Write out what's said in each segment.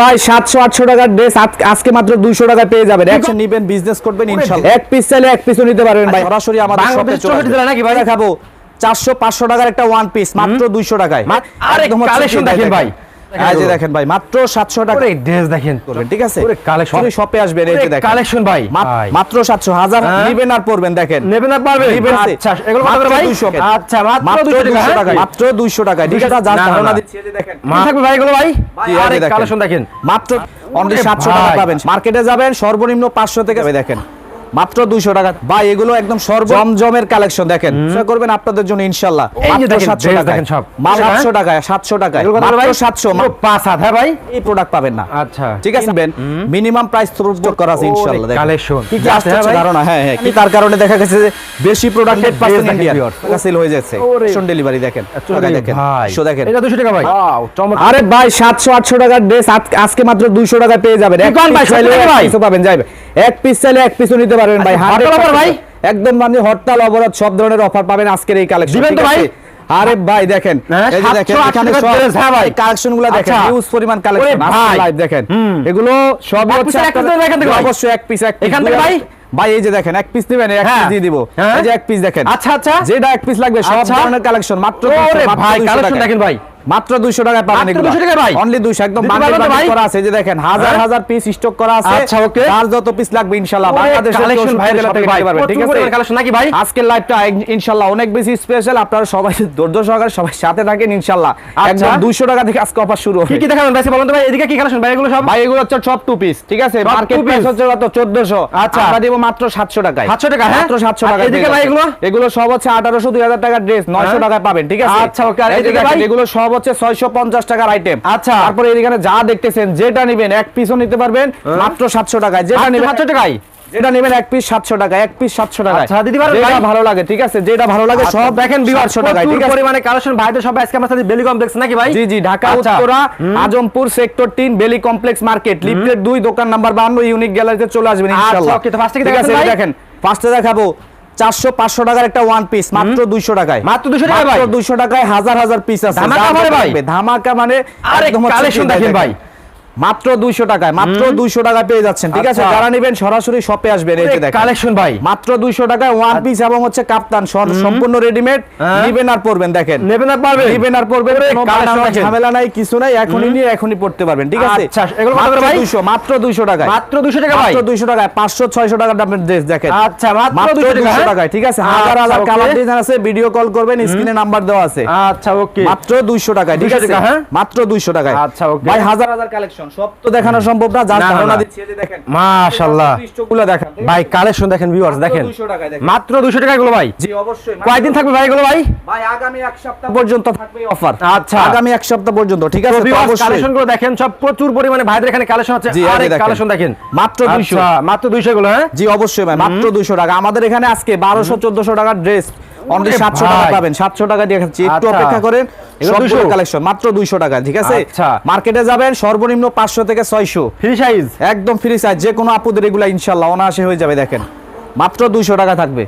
ভাই সাতশো আটশো টাকার ড্রেস আজকে মাত্র দুইশো টাকা পেয়ে যাবেন। একশো নিবেন বিজনেস করবেন ইনশাল্লাহ। এক পিস চাইলে এক পিসও নিতে পারবেন ভাই। সরাসরি আমাদের শপে চলে নাকি ভাই? খাব চারশো পাঁচশো টাকার একটা ওয়ান পিস মাত্র দুইশো টাকায়। আরে একদম হচ্ছে collection কি দেখেন। ভাই। এই যে দেখেন ভাই মাত্র সাতশো টাকা। ওরে ড্রেস দেখেন। ঠিক আছে? কালেকশন শপে আসবেন এই যে দেখেন। কালেকশন ভাই। মাত্র সাতশো হাজার হ্যাঁ? নিবেন আর পড়বেন দেখেন। নেবেন পারবেন? আচ্ছা এগুলো কত করে ভাই? 200 আচ্ছা মাত্র মাত্র 200 টাকা হ্যাঁ? মাত্র দুইশো টাকা ডিজিটাল না, না, ধারণা দিচ্ছি এই যে দেখেন। থাকবে ভাই এগুলো ভাই? আরে কালেকশন দেখেন। মাত্র অনলি ওরে সাতশো টাকা পাবেন। মার্কেটে যাবেন সর্বনিম্ন পাঁচশো থেকে দেখেন। মাত্র দুইশো টাকা। ভাই এগুলো একদম সর্বজমের কালেকশন দেখেন। চেষ্টা করবেন আপনাদের জন্য ইনশাল্লাহ। এই যে দেখেন, সাতশো dress টাকা দেখেন সব। মাল হ্যাঁ? মাত্র হ্যাঁ ভাই? এই প্রোডাক্ট পাবেন না। আচ্ছা। ঠিক আছে? মিনিমাম প্রাইস করা আছে ওরে ইনশাআল্লাহ দেখেন। কি কি আসছে হ্যাঁ ভাই? ধারণা? হ্যাঁ হ্যাঁ কি তার কারণে দেখা গেছে যে বেশি প্রোডাক্ট Dress 100% ইন্ডিয়ান টাকা সেল হয়ে যাচ্ছে। ডেলিভারি দেখেন। টাকা দেখেন। শো দেখেন। এটা 200 টাকা ভাই। ওয়াও চমৎকার। আরে ভাই 700 800 টাকার ড্রেস আজকে মাত্র 200 টাকা পেয়ে যাবেন। ভাই, পিস চাইলে এক ভাই? পাবেন যাবে এক পিস চাইলে এক পিসও নিতে পারবেন ভাই আচ্ছা, হরতাল 100% ভাই? একদম মানে হরতাল অবরোধ সব ধরনের অফার পাবেন আজকের এই কালেকশন দিবেন তো ভাই? আরে ভাই দেখেন হ্যাঁ, এই যে দেখেন এখানে সব হ্যাঁ ভাই। কালেকশনগুলো দেখেন আচ্ছা। হিউজ পরিমাণ কালেকশন আছে লাইভ দেখেন এগুলো সব হচ্ছে অবশ্যই এক পিস এক এখান থেকে ভাই? ভাই এই যে দেখেন এক পিস দিবেন এক হ্যাঁ। পিস দিয়ে দিব। হ্যাঁ। এই যে এক পিস দেখেন। আচ্ছা আচ্ছা। যেটা এক পিস লাগবে সব আচ্ছা। ধরনের কালেকশন মাত্র ওরে ভাই কালেকশন দেখেন ভাই। মাত্র 200 টাকায় পাবেন এগুলো। 200 টাকায় ভাই? অনলি 200 একদম বান্ডেল? করা আছে যে দেখেন হাজার হ্যাঁ? হাজার পিস স্টক করা আছে। আচ্ছা, okay। যার যত পিস লাগবে ইনশাআল্লাহ ওরে বাংলাদেশের কালেকশন ভাই। পারবেন, ঠিক আছে? কালেকশন নাকি ভাই? আজকের লাইভটা ইনশাআল্লাহ অনেক বেশি স্পেশাল আপনারা সবাই ধৈর্য সহকারে সবাই সাথে থাকেন ইনশাআল্লাহ একদম 200 টাকা থেকে আজকে অফার শুরু হবে কি কি দেখাবেন ভাই বলুন তো ভাই এদিকে কি কালেকশন ভাই এগুলো সব? ভাই এগুলো হচ্ছে সব টু পিস ঠিক আছে? মার্কেট প্রাইস হচ্ছে কত 1400 আচ্ছা। আমরা দিব মাত্র 700 টাকায় 700 টাকা, হ্যাঁ? মাত্র 700 আর টাকা এদিকে ভাই এগুলো? এগুলো সব হচ্ছে 1800 2000 টাকার ড্রেস 900 হ্যাঁ? টাকায় পাবেন ঠিক আছে আচ্ছা, ওকে এদিকে ভাই? এগুলো সব হচ্ছে 650 টাকার আইটেম আচ্ছা। তারপরে এখানে যা দেখতেছেন যেটা নেবেন এক পিসও নিতে পারবেন মাত্র 700 টাকায় যেটা নেবেন 700 টাকায়? যেটা নেবেন এক পিস 700 টাকা এক পিস 700 টাকা আচ্ছা, যেটা ভালো লাগে ঠিক আছে? যেটা ভালো লাগে আচ্ছা, সব দেখেন ভিউয়ার্স 700 টাকায় ঠিক আছে? পরিমাণে কালেকশন ভাইদের সব আজকে আমার সাথে বেলি কমপ্লেক্স নাকি ভাই? জি জি ঢাকা আচ্ছা। Uttara Azampur sector 3 Beli complex market লিফটের 2 দোকান নাম্বার 52 ইউনিক গ্যালারিতে চলে আসবেন আচ্ছা, ইনশাআল্লাহ কি? দেখেন ফার্স্টে দেখাবো 400 500 টাকার একটা ওয়ান পিস মাত্র 200 টাকায়। মাত্র 200 টাকায় ভাই? মাত্র 200 টাকায় হাজার হাজার পিস আছে। ধামাকা মানে ভাই? লাগবে, ধামাকা মানে আরে কালেকশন দেখেন। ভাই। মাত্র 200 টাকায় মাত্র 200 টাকায় পেয়ে যাচ্ছেন ঠিক আছে? আচ্ছা। যারা নেবেন সরাসরি শপে আসবেন এই যে দেখেন। কালেকশন ভাই। মাত্র 200 টাকায় ওয়ান পিস এবং হচ্ছে কাপ্তান সম্পূর্ণ রেডিমেড হ্যাঁ। নিবেন আর পরবেন দেখেন। নেবেন না পারবেন? নিবেন আর দেখেন। ঝামেলা নাই কিছু নাই এখনই নিয়ে এখনই পড়তে পারবেন ঠিক আছে? আচ্ছা, এগুলো মাত্র? 200 মাত্র 200 টাকায়। মাত্র 200 টাকা ভাই? মাত্র 200 টাকায় 500 600 টাকার দামের ড্রেস দেখেন। আচ্ছা মাত্র মাত্র 200 টাকা 200 হ্যাঁ? টাকায় ঠিক আছে? হাজার হাজার আচ্ছা, কালার ডিজাইন আছে ভিডিও কল করবেন স্ক্রিনে নাম্বার দেওয়া আছে। আচ্ছা ওকে মাত্র 200 টাকায় ঠিক আছে? হ্যাঁ? মাত্র 200 টাকায়। আচ্ছা, okay। ভাই হাজার হাজার কালেকশন সব তো দেখানো সম্ভব না ধারণা দিচ্ছি এই যে দেখেন মাশাআল্লাহ। দেখান। ভাই কালেকশন দেখেন ভিউয়ার্স দেখেন। 200 টাকায় দেখেন। মাত্র 200 টাকা এগুলো ভাই। জি অবশ্যই। কয়দিন থাকবে ভাই এগুলো ভাই? ভাই আগামী এক সপ্তাহ পর্যন্ত থাকবে অফার আচ্ছা। আগামী এক সপ্তাহ পর্যন্ত ঠিক আছে? তো অবশ্যই। কালেকশনগুলো দেখেন সব প্রচুর পরিমাণে ভাইদের এখানে কালেকশন আছে। দেখেন। কালেকশন দেখেন। মাত্র 200 আচ্ছা, মাত্র 200 গুলো হ্যাঁ? জি অবশ্যই ভাই। মাত্র 200 টাকা। আমাদের এখানে আজকে 1200 1400 টাকার ড্রেস অনলি 700 টাকা পাবেন 700 টাকা দিয়ে খাচ্ছি। একটু আচ্ছা। অপেক্ষা করেন সবগুলো কালেকশন মাত্র 200 টাকা ঠিক আছে? আচ্ছা। মার্কেটে যাবেন সর্বনিম্ন 500 থেকে 600 ফ্রি সাইজ একদম ফ্রি সাইজ যে কোনো আপুদের এগুলা ইনশাআল্লাহ অনায়াসে হয়ে যাবে দেখেন। মাত্র 200 টাকা থাকবে।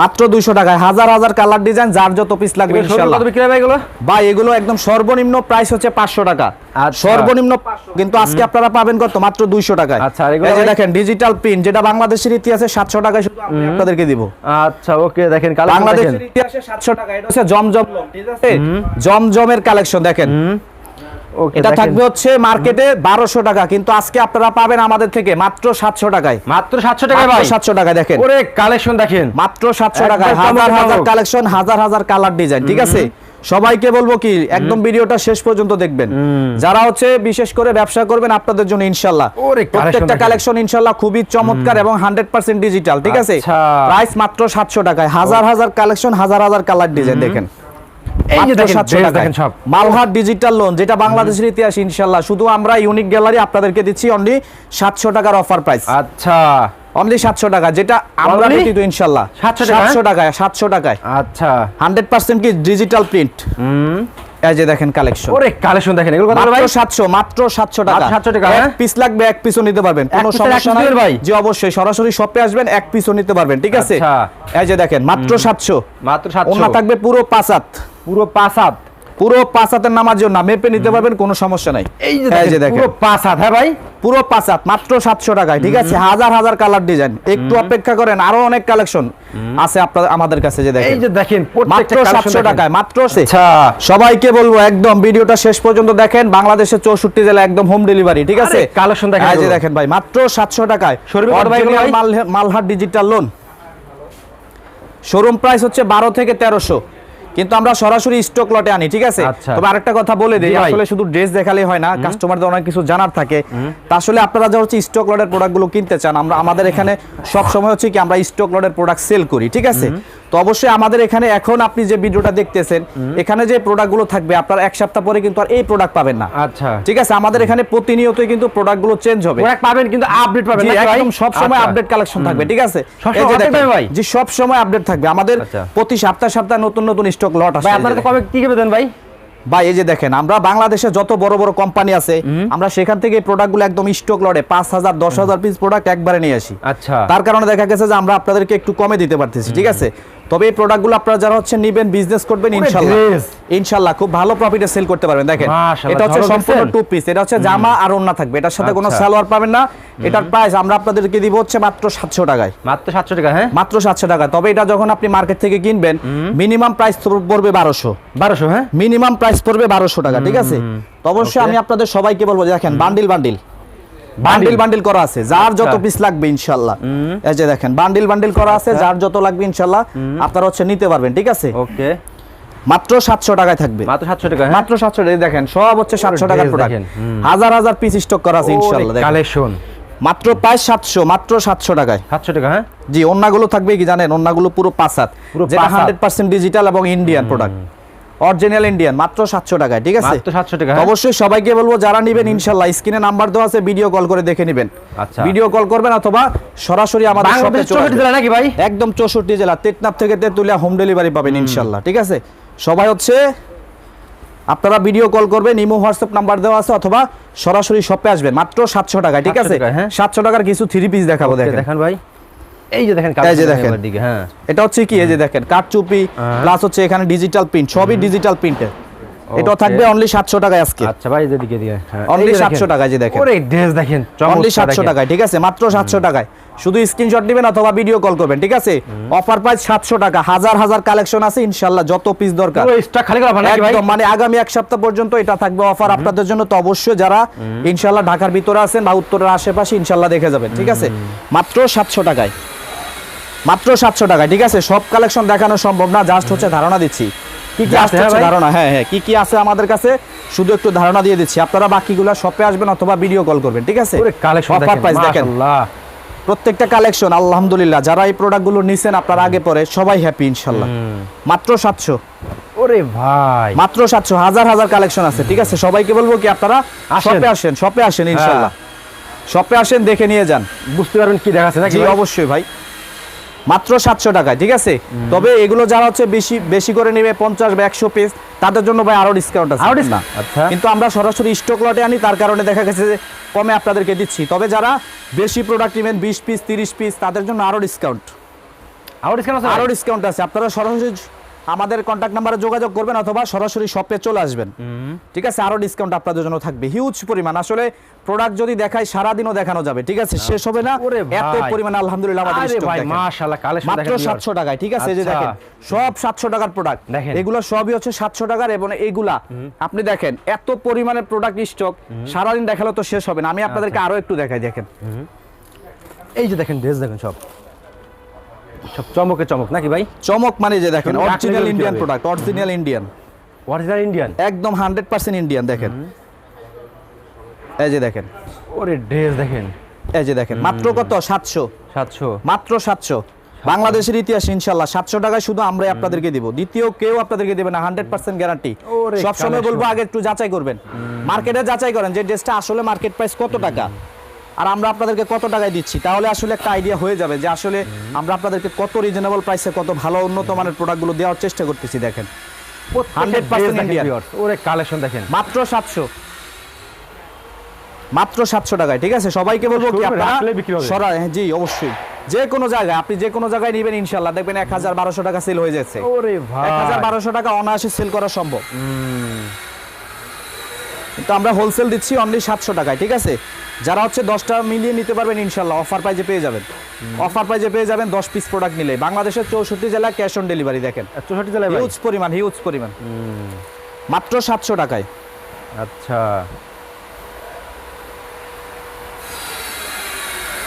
মাত্র 200 টাকায়। হাজার হাজার কালার ডিজাইন যার যত পিস লাগবে ইনশাআল্লাহ কত বিক্রি হবে এগুলো? ভাই এগুলো একদম সর্বনিম্ন প্রাইস হচ্ছে 500 টাকা। আচ্ছা। সর্বনিম্ন 500 কিন্তু আজকে আপনারা পাবেন কত? মাত্র 200 টাকায়। আচ্ছা, আর এগুলো এই যে দেখেন ডিজিটাল প্রিন্ট যেটা বাংলাদেশের ইতিহাসে 700 টাকায় শুধু আমি আপনাদেরকে দিব। আচ্ছা ওকে দেখেন বাংলাদেশের ইতিহাসে 700 টাকা এটা হচ্ছে জমজম ঠিক আছে? জমজমের কালেকশন দেখেন। এটা থাকবে হচ্ছে মার্কেটে 1200 টাকা কিন্তু আজকে আপনারা পাবেন আমাদের থেকে মাত্র 700 টাকায়। মাত্র 700 টাকা ভাই? 700 টাকা দেখেন। ওরে কালেকশন দেখেন। মাত্র 700 টাকায় হাজার হাজার কালেকশন হাজার হাজার কালার ডিজাইন ঠিক আছে? সবাইকে বলব কি একদম ভিডিওটা শেষ পর্যন্ত দেখবেন। যারা হচ্ছে বিশেষ করে ব্যবসা করবেন আপনাদের জন্য ইনশাল্লাহ। প্রত্যেকটা কালেকশন ইনশাল্লাহ খুবই চমৎকার এবং হান্ড্রেড পার্সেন্ট ডিজিটাল ঠিক আছে? আচ্ছা। প্রাইস মাত্র সাতশো টাকায় হাজার হাজার কালেকশন হাজার হাজার কালার ডিজাইন দেখেন। এই যে দেখেন 700 dress টাকায়। দেখেন সব। মালহার ডিজিটাল লোন যেটা বাংলাদেশের ইতিহাস ইনশাল্লাহ শুধু আমরা ইউনিক গ্যালারি আপনাদেরকে দিচ্ছি অনলি সাতশো টাকার অফার প্রাইস আচ্ছা। অনলি সাতশো টাকা যেটা আমরা ইনশাল্লাহ 700 সাতশো টাকায়? সাতশো টাকায় আচ্ছা। হান্ড্রেড পার্সেন্ট কি ডিজিটাল প্রিন্ট এই যে দেখেন কালেকশন ওরে কালেকশন দেখেন এগুলো কত ভাই? মাত্র সাতশো মাত্র সাতশো টাকা। 700 টাকা, এক হ্যাঁ? পিস লাগবে এক পিসও নিতে পারবেন। কোনো সমস্যা নাই। ভাই? জি অবশ্যই। সরাসরি শপে আসবেন এক পিসও নিতে পারবেন ঠিক আছে? আচ্ছা। এই যে দেখেন মাত্র সাতশো। মাত্র ওনা 700 থাকবে পুরো পাঁচ হাত। পুরো পাঁচ হাত। পুরো পাঁচ হাতের নামার জন্য মেপে নিতে পারবেন কোনো সমস্যা নাই। এই যে দেখেন পুরো পাঁচ হাত হ্যাঁ ভাই? পুরো পাঁচ হাত মাত্র সাতশো টাকায় ঠিক আছে? হাজার হাজার কালার ডিজাইন। একটু অপেক্ষা করেন আরও অনেক কালেকশন আছে আপনার আমাদের কাছে যে দেখেন। এই যে দেখেন মাত্র সাতশো টাকায় মাত্র আচ্ছা। সবাইকে বলব একদম ভিডিওটা শেষ পর্যন্ত দেখেন। বাংলাদেশের চৌষট্টি জেলা একদম হোম ডেলিভারি ঠিক আছে? কালেকশন দেখেন। এই যে দেখেন ভাই মাত্র সাতশো টাকায়। Malhar digital lawn showroom price হচ্ছে বারো থেকে তেরোশো। কিন্তু আমরা সরাসরি স্টক লটে আনি ঠিক আছে? আচ্ছা। তবে আরেকটা কথা বলে দিই আসলে শুধু ড্রেস দেখালেই হয় না কাস্টমারদের অনেক কিছু জানার থাকে। তা আসলে আপনারা যা হচ্ছে স্টক লটের প্রোডাক্টগুলো কিনতে চান আমরা আমাদের এখানে সব সময় হচ্ছে কি আমরা স্টক লটের প্রোডাক্ট সেল করি ঠিক আছে? তো অবশ্যই আমাদের এখানে এখন আপনি যে ভিডিওটা দেখতেছেন এখানে যে প্রোডাক্টগুলো থাকবে আপনারা এক সপ্তাহ পরে কিন্তু আর এই প্রোডাক্ট পাবেন না। আচ্ছা। ঠিক আছে? আমাদের এখানে প্রতিনিয়তই কিন্তু প্রোডাক্টগুলো চেঞ্জ হবে। প্রোডাক্ট পাবেন কিন্তু আপডেট পাবেন ভাই? একদম সব সময়। আপডেট কালেকশন থাকবে ঠিক আছে? এই যে দেখেন, ভাই? জি সব সময় আপডেট থাকবে। আমাদের আচ্ছা। প্রতি সপ্তাহে সপ্তাহে নতুন নতুন স্টক লট আসে ভাই আপনারা তো কবে কি দেন ভাই? ভাই এই যে দেখেন আমরা বাংলাদেশে যত বড় বড় কোম্পানি আছে আমরা সেখান থেকে এই প্রোডাক্টগুলো একদম স্টক লটে পাঁচ হাজার দশ হাজার পিস প্রোডাক্ট একবারে নিয়ে আসি। আচ্ছা। তার কারণে দেখা গেছে যে আমরা আপনাদেরকে একটু কমে দিতে পারতেছি ঠিক আছে? তবে এই প্রোডাক্টগুলো আপনারা যারা হচ্ছে নিবেন বিজনেস করবেন dress। ইনশাল্লাহ। খুব ভালো প্রফিটে সেল করতে পারবেন। দেখেন এটা হচ্ছে সম্পূর্ণ টু পিস এটা হচ্ছে জামা আর ওন্না থাকবে। এটার সাথে কোনো আচ্ছা। সালোয়ার পাবেন না। এটার প্রাইস আমরা আপনাদেরকে দিব হচ্ছে মাত্র সাতশো টাকায়। মাত্র সাতশো টাকা হ্যাঁ? মাত্র সাতশো টাকা। তবে এটা যখন আপনি মার্কেট থেকে কিনবেন মিনিমাম প্রাইস পড়বে বারোশো। বারোশো হ্যাঁ? মিনিমাম প্রাইস পড়বে বারোশো টাকা ঠিক আছে? তো অবশ্যই আমি আপনাদের সবাইকে বলব দেখেন বান্ডিল বান্ডিল বান্ডিল বান্ডিল করা আছে। যার যত আচ্ছা। পিস লাগবে ইনশাল্লাহ। এই যে দেখেন বান্ডিল বান্ডিল করা আছে যার যত লাগবে ইনশাল্লাহ আপনারা হচ্ছে নিতে পারবেন ঠিক আছে? ওকে। মাত্র সাতশো টাকায় থাকবে। মাত্র সাতশো টাকা হ্যাঁ? মাত্র সাতশো টাকা দেখেন সব হচ্ছে সাতশো টাকার প্রোডাক্ট হাজার হাজার পিস স্টক করা আছে ইনশাল্লাহ দেখেন। কালেকশন মাত্র প্রায় সাতশো মাত্র সাতশো টাকায়। সাতশো টাকা হ্যাঁ? জি অন্যগুলো থাকবে কি জানেন? অন্যগুলো পুরো পাঁচ হাত। যেটা। হান্ড্রেড পার্সেন্ট ডিজিটাল এবং ইন্ডিয়ান প্রোডাক্ট অরিজিনাল ইন্ডিয়ান মাত্র সাতশো টাকায় ঠিক আছে? মাত্র সাতশো টাকা হ্যাঁ? অবশ্যই সবাইকে বলব যারা নিবেন ইনশাল্লাহ স্ক্রিনে নাম্বার দেওয়া আছে ভিডিও কল করে দেখে নেবেন। আচ্ছা। ভিডিও কল করবেন অথবা সরাসরি আমাদের শপে চলে। জেলা নাকি ভাই? একদম চৌষট্টি জেলা তেতনাপ থেকে তেতুলিয়া হোম ডেলিভারি পাবেন ইনশাল্লাহ ঠিক আছে? সবাই হচ্ছে আপনারা ভিডিও কল করবেন ইমো হোয়াটসঅ্যাপ নাম্বার দেওয়া আছে অথবা সরাসরি শপে আসবেন মাত্র সাতশো টাকায় ঠিক আছে? টাকায়, হ্যাঁ। সাতশো টাকার কিছু থ্রি পিস দেখাবো দেখেন। দেখেন ভাই। এই যে দেখেন এই যে দেখেন। দিকে হ্যাঁ। এটা হচ্ছে কি এই যে দেখেন কাঠচুপি হ্যাঁ। প্লাস হচ্ছে এখানে ডিজিটাল প্রিন্ট সবই ডিজিটাল প্রিন্টে এটাও থাকবে অনলি সাতশো টাকায় আজকে। আচ্ছা ভাই হ্যাঁ। Only এই যে 700 টাকায় যে দেখেন। ওরে ড্রেস দেখেন অনলি চমৎকার সাতশো দেখেন। টাকায় ঠিক আছে? মাত্র সাতশো টাকায়। শুধু স্ক্রিনশট দিবেন অথবা ভিডিও কল করবেন ঠিক আছে? অফার প্রাইস টাকা। হাজার হাজার কালেকশন আছে যত পিস দরকার। পুরো স্টক খালি করা ভাই? একদম মানে আগামী এক সপ্তাহ পর্যন্ত এটা থাকবে অফার আপনাদের জন্য। তো অবশ্যই যারা ইনশাল্লাহ ঢাকার ভিতরে আছেন বা উত্তরের আশেপাশে ইনশাল্লাহ দেখে যাবেন ঠিক আছে? মাত্র সাতশো টাকায়। মাত্র সাতশো টাকা ঠিক আছে? সব কালেকশন দেখানো সম্ভব না জাস্ট হচ্ছে ধারণা দিচ্ছি। কি কি আসছে? ধারণা? হ্যাঁ হ্যাঁ কি কি আছে আমাদের কাছে? শুধু একটু ধারণা দিয়ে দিচ্ছি। আপনারা বাকিগুলা শপে আসবেন অথবা ভিডিও কল করবেন ঠিক আছে? অফার প্রাইস দেখেন প্রত্যেকটা কালেকশন আলহামদুলিল্লাহ যারা এই প্রোডাক্টগুলো নিছেন আপনারা আগে পরে সবাই হ্যাপি ইনশাল্লাহ মাত্র সাতশো। ওরে ভাই। মাত্র সাতশো হাজার হাজার কালেকশন আছে ঠিক আছে? সবাইকে বলব কি আপনারা। শপে আসেন শপে আসেন ইনশাল্লাহ শপে আসেন দেখে নিয়ে যান। বুঝতে পারবেন কি দেখাচ্ছে নাকি অবশ্যই ভাই। মাত্র সাতশো টাকায় ঠিক আছে? তবে এগুলো যারা হচ্ছে বেশি বেশি করে নেবে পঞ্চাশ বা একশো পিস তাদের জন্য ভাই আরও ডিসকাউন্ট আছে। আরও dis- না। আচ্ছা। কিন্তু আমরা সরাসরি স্টক লটে আনি তার কারণে দেখা গেছে যে কমে আপনাদেরকে দিচ্ছি। তবে যারা বেশি প্রোডাক্ট নেবেন বিশ পিস তিরিশ পিস তাদের জন্য আরও ডিসকাউন্ট আরও ডিসকাউন্ট আরও আরও ডিসকাউন্ট আছে। আপনারা সরাসরি আমাদের কন্ট্যাক্ট নাম্বারে যোগাযোগ করবেন অথবা সরাসরি শপে চলে আসবেন। ঠিক আছে? আরও ডিসকাউন্ট আপনাদের জন্য থাকবে। হিউজ পরিমাণ। আসলে প্রোডাক্ট যদি দেখাই সারাদিনও দেখানো যাবে। ঠিক আছে? শেষ হবে না। এত পরিমাণ আলহামদুলিল্লাহ আমাদের stock ভাই মাশাআল্লাহ কালেকশন মাত্র দেখেন সাতশো টাকায়। ঠিক আছে? এই যে আচ্ছা। দেখেন সব সাতশো টাকার প্রোডাক্ট দেখেন। এগুলো সবই হচ্ছে সাতশো টাকার এবং এইগুলা। আপনি দেখেন এত পরিমাণের প্রোডাক্ট স্টক সারাদিন দেখালে তো শেষ হবে না। আমি আপনাদেরকে আচ্ছা। আরও একটু দেখাই দেখেন। এই যে দেখেন ড্রেস দেখেন সব। সব চমকে চমক নাকি ভাই? চমক মানে যে দেখেন original Indian product original Indian original Indian একদম হান্ড্রেড পার্সেন্ট ইন্ডিয়ান দেখেন। এই যে দেখেন। ওরে ড্রেস দেখেন। এই যে দেখেন মাত্র কত? সাতশো। সাতশো। মাত্র সাতশো। বাংলাদেশের ইতিহাস ইনশাল্লাহ সাতশো টাকায় শুধু আমরাই আপনাদেরকে দিব। দ্বিতীয় কেউ আপনাদেরকে দেবে না হান্ড্রেড পার্সেন্ট গ্যারান্টি সবসময় বলব আগে একটু যাচাই করবেন। মার্কেটে যাচাই করেন যে ড্রেসটা আসলে মার্কেট প্রাইস কত টাকা। আর আমরা আপনাদেরকে কত টাকায় দিচ্ছি? তাহলে আসলে একটা আইডিয়া হয়ে যাবে যে আসলে আমরা আপনাদেরকে কত রিজনেবল প্রাইসে কত ভালো উন্নত মানের প্রোডাক্টগুলো দেওয়ার চেষ্টা করতেছি দেখেন। 100% ওরে কালেকশন দেখেন। মাত্র সাতশো। মাত্র সাতশো টাকায় ঠিক আছে? সবাইকে বলব কি আপনারা। হ্যাঁ, জি অবশ্যই। যে কোনো জায়গায় আপনি যে কোনো জায়গায় নেবেন ইনশাল্লাহ দেখবেন এক হাজার বারোশো টাকা সেল হয়ে যাচ্ছে। এক হাজার বারোশো টাকা অনায়াসে সেল করা সম্ভব। কিন্তু আমরা হোলসেল দিচ্ছি অনলি সাতশো টাকায় ঠিক আছে? যারা হচ্ছে দশটা মিলিয়ে নিতে পারবেন ইনশাল্লাহ অফার প্রাইজে পেয়ে যাবেন। অফার প্রাইজে পেয়ে যাবেন দশ পিস প্রোডাক্ট নিলে। বাংলাদেশের চৌষট্টি জেলা ক্যাশ অন ডেলিভারি দেখেন। চৌষট্টি জেলায় হিউজ পরিমাণ হিউজ পরিমাণ। মাত্র সাতশো টাকায়। আচ্ছা।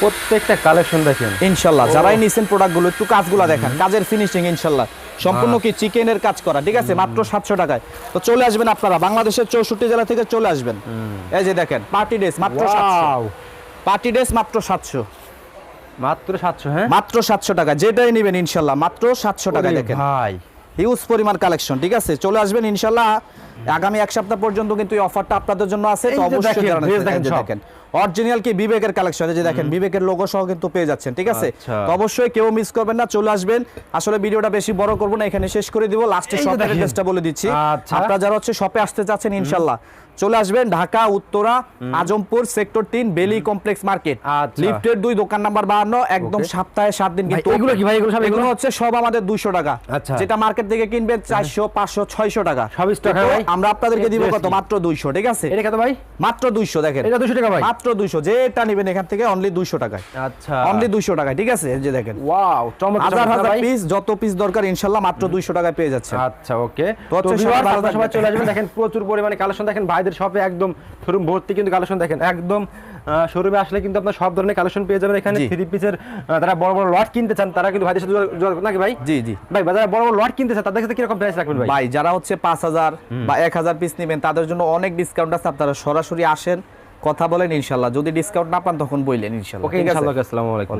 প্রত্যেকটা কালেকশন দেখেন। ইনশাল্লাহ যারাই নিছেন প্রোডাক্টগুলো একটু কাজগুলো দেখেন। কাজের ফিনিশিং ইনশাল্লাহ। সম্পূর্ণ কি চিকেনের কাজ করা ঠিক আছে? মাত্র সাতশো টাকায়। তো চলে আসবেন আপনারা বাংলাদেশের চৌষট্টি জেলা থেকে চলে আসবেন। এই যে দেখেন পার্টি ড্রেস মাত্র পার্টি ড্রেস মাত্র সাতশো। মাত্র সাতশো হ্যাঁ? মাত্র সাতশো টাকা যেটাই নেবেন ইনশাল্লাহ মাত্র সাতশো টাকা দেখেন। ভাই। হিউজ পরিমাণ কালেকশন ঠিক আছে? চলে আসবেন ইনশাল্লাহ। আগামী এক সপ্তাহ পর্যন্ত কিন্তু এই অফারটা আপনাদের জন্য আছে তো অবশ্যই দেখেন, অরিজিনাল কি বিবেকের কালেকশন যে দেখেন বিবেকের লোগো সহ কিন্তু পেয়ে যাচ্ছেন ঠিক আছে? আচ্ছা। তো অবশ্যই কেউ মিস করবেন না চলে আসবেন। আসলে ভিডিওটা বেশি বড় করব না এখানে শেষ করে দিব। লাস্টে শপের অ্যাড্রেসটা বলে দিচ্ছি। আচ্ছা। আপনারা যারা হচ্ছে শপে আসতে চাচ্ছেন ইনশাল্লাহ চলে আসবেন ঢাকা উত্তরা আজমপুর সেক্টর তিন বেলি কমপ্লেক্স মার্কেট। লিফটের দুই দোকান নাম্বার বাহান্ন একদম সপ্তাহে সাত দিন কিন্তু এগুলো কি ভাই? এগুলো? হচ্ছে সব আমাদের দুইশো টাকা। আচ্ছা। যেটা মার্কেট থেকে কিনবেন চারশো পাঁচশো ছয়শো টাকা। সব হ্যাঁ ভাই? আমরা আপনাদেরকে দিব কত? মাত্র দুইশো ঠিক আছে? এটা কত ভাই? মাত্র দুইশো দেখেন। এটা 200 টাকা ভাই। মাত্র দুইশো যেটা নেবেন এখান থেকে অনলি দুইশো টাকায়। আচ্ছা। অনলি দুইশো টাকায় ঠিক আছে? যে দেখেন। ওয়াও চমৎকার হাজার হাজার পিস যত পিস দরকার ইনশাল্লাহ মাত্র দুইশো টাকায় পেয়ে যাচ্ছে আচ্ছা ওকে। তো সবাই। চলে আসবেন দেখেন প্রচুর পরিমাণে কালেকশন দেখেন ভাইদের শপে একদম শোরুম ভর্তি কিন্তু কালেকশন দেখেন একদম শোরুমে আসলে কিন্তু আপনার সব ধরনের কালেকশন পেয়ে যাবেন। এখানে থ্রি পিসের যারা বড় বড় লট কিনতে চান তারা কিন্তু ভাইদের সাথে যোগাযোগ- যোগাযোগ নাকি ভাই? জি জি। ভাই যারা বড় বড় লট কিনতে চান তাদের সাথে কীরকম প্রাইস রাখবেন ভাই? ভাই যারা হচ্ছে পাঁচ হাজার বা এক হাজার পিস নেবেন তাদের জন্য অনেক ডিসকাউন্ট আছে। আপনারা সরাসরি আসেন কথা বলেন ইনশাল্লাহ। যদি ডিসকাউন্ট না পান তখন বললেন ইনশাল্লাহ। ওকে ইনশাল্লাহ আসসালামু আলাইকুম।